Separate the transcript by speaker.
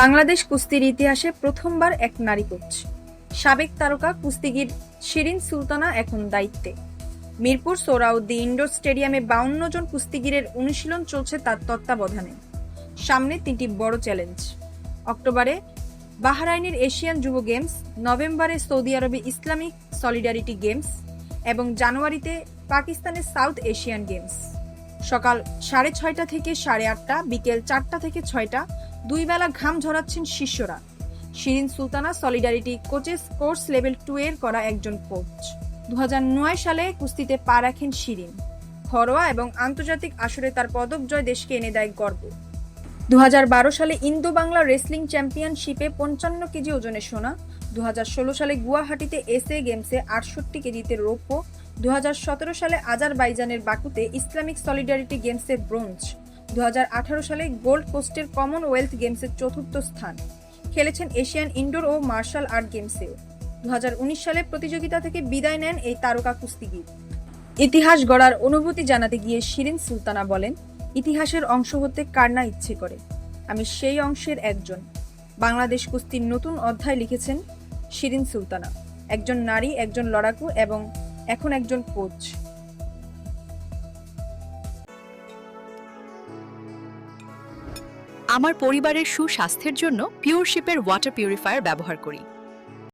Speaker 1: বাংলাদেশ কুস্তির ইতিহাসে প্রথমবার এক নারী কোচ। সাবেক তারকা কুস্তিগির শিরিন সুলতানা এখন দায়িত্বে। মিরপুর সোরাউদ্দি ইনডোর স্টেডিয়ামে বাউন্ন জন কুস্তিগিরের অনুশীলন চলছে তার তত্ত্বাবধানে। সামনে তিনটি বড় চ্যালেঞ্জ। অক্টোবরে বাহরাইনের এশিয়ান যুব গেমস, নভেম্বরে সৌদি আরবে ইসলামিক সলিডারিটি গেমস এবং জানুয়ারিতে পাকিস্তানের সাউথ এশিয়ান গেমস। সকাল সাড়ে ছয়টা থেকে সাড়ে আটটা, বিকেল চারটা থেকে ছয়টা দুই বেলা ঘাম ঝরাচ্ছেন শিষ্যরা। Shirin Sultana solidarity coaches course level two এর করা একজন কোচ দু হাজার নয় সালে কুস্তিতে পা রাখেন শিরিন। ঘরোয়া এবং আন্তর্জাতিক আসরে তার পদক জয় দেশকে এনে দেয় গর্ব। দু হাজার বারো সালে ইন্দো বাংলা রেসলিং চ্যাম্পিয়নশিপে পঞ্চান্ন কেজি ওজনে সোনা দু হাজার ষোলো সালে গুয়াহাটিতে এসএ গেমসে আটষট্টি কেজিতে রৌপ্য দু হাজার সতেরো সালে আজারবাইজানের বাকুতে ইসলামিক সলিডারিটি গেমসে ব্রোঞ্জ। দু হাজার আঠারো সালে গোল্ড কোস্টের কমনওয়েলথ গেমসের চতুর্থ স্থান। খেলেছেন এশিয়ান ইনডোর ও মার্শাল আর্ট গেমসেও। দু সালে প্রতিযোগিতা থেকে বিদায় নেন এই তারকা কুস্তিগির। ইতিহাস গড়ার অনুভূতি জানাতে গিয়ে শিরিন সুলতানা বলেন, ইতিহাসের অংশ হতে কার না ইচ্ছে করে? আমি সেই অংশের একজন। বাংলাদেশ কুস্তির নতুন অধ্যায় লিখেছেন শিরিন সুলতানা। একজন নারী, একজন লড়াকু এবং এখন একজন কোচ।
Speaker 2: আমার পরিবারের সুস্বাস্থ্যের জন্য পিওরশিপের ওয়াটার পিউরিফায়ার ব্যবহার করি।